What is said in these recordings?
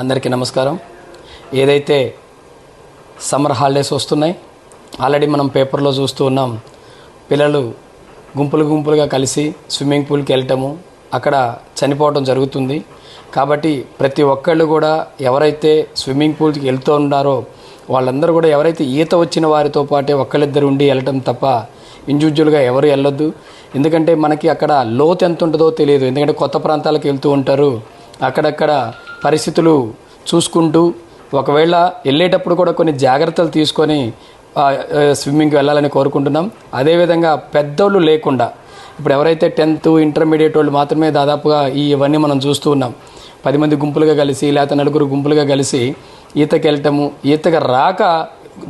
అందరికీ నమస్కారం. ఏదైతే సమ్మర్ హాలిడేస్ వస్తున్నాయి ఆల్రెడీ మనం పేపర్లో చూస్తూ ఉన్నాం పిల్లలు గుంపులు గుంపులుగా కలిసి స్విమ్మింగ్ పూల్కి వెళ్ళటము అక్కడ చనిపోవడం జరుగుతుంది. కాబట్టి ప్రతి ఒక్కళ్ళు కూడా ఎవరైతే స్విమ్మింగ్ పూల్కి వెళ్తూ ఉన్నారో వాళ్ళందరూ కూడా ఎవరైతే ఈత వచ్చిన వారితో పాటే ఒక్కళ్ళిద్దరు ఉండి వెళ్ళటం తప్ప ఇండివిజువల్గా ఎవరు వెళ్ళొద్దు. ఎందుకంటే మనకి అక్కడ లోతు ఎంత ఉంటుందో తెలియదు. ఎందుకంటే కొత్త ప్రాంతాలకు వెళ్తూ ఉంటారు. అక్కడక్కడ పరిస్థితులు చూసుకుంటూ ఒకవేళ వెళ్ళేటప్పుడు కూడా కొన్ని జాగ్రత్తలు తీసుకొని స్విమ్మింగ్కి వెళ్ళాలని కోరుకుంటున్నాం. అదేవిధంగా పెద్దోళ్ళు లేకుండా ఇప్పుడు ఎవరైతే టెన్త్ ఇంటర్మీడియట్ వాళ్ళు మాత్రమే దాదాపుగా ఈ ఇవన్నీ మనం చూస్తూ ఉన్నాం. పది మంది గుంపులుగా కలిసి లేకపోతే నలుగురు గుంపులుగా కలిసి ఈతకి వెళ్ళటము ఈతకి రాక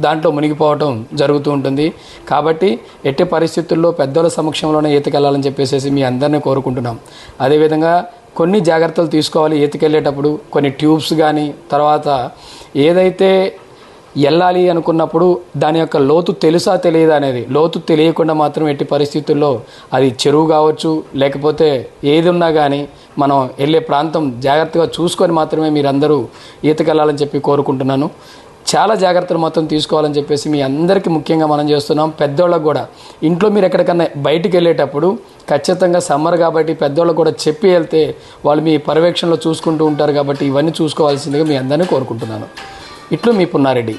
దాంట్లో మునిగిపోవటం జరుగుతూ ఉంటుంది. కాబట్టి ఎట్టి పరిస్థితుల్లో పెద్దల సమక్షంలోనే ఈతకెళ్ళాలని చెప్పేసి మీ అందరినీ కోరుకుంటున్నాం. అదేవిధంగా కొన్ని జాగ్రత్తలు తీసుకోవాలి ఈతకెళ్ళేటప్పుడు కొన్ని ట్యూబ్స్ కానీ తర్వాత ఏదైతే వెళ్ళాలి అనుకున్నప్పుడు దాని యొక్క లోతు తెలుసా తెలియదా అనేది లోతు తెలియకుండా మాత్రం ఎట్టి పరిస్థితుల్లో అది చెరువు కావచ్చు లేకపోతే ఏది ఉన్నా కానీ మనం వెళ్ళే ప్రాంతం జాగ్రత్తగా చూసుకొని మాత్రమే మీరందరూ ఈతకెళ్ళాలని చెప్పి కోరుకుంటున్నాను. చాలా జాగ్రత్తలు మొత్తం తీసుకోవాలని చెప్పేసి మీ అందరికీ ముఖ్యంగా మనం చేస్తున్నాం. పెద్దోళ్ళకు కూడా. ఇంట్లో మీరు ఎక్కడికన్నా బయటికి వెళ్ళేటప్పుడు ఖచ్చితంగా సమ్మర్ కాబట్టి పెద్దవాళ్ళు కూడా చెప్పి వెళ్తే వాళ్ళు మీ పర్యవేక్షణలో చూసుకుంటూ ఉంటారు కాబట్టి ఇవన్నీ చూసుకోవాల్సిందిగా మీ అందరినీ కోరుకుంటున్నాను. ఇట్లు మీ పున్నారెడ్డి.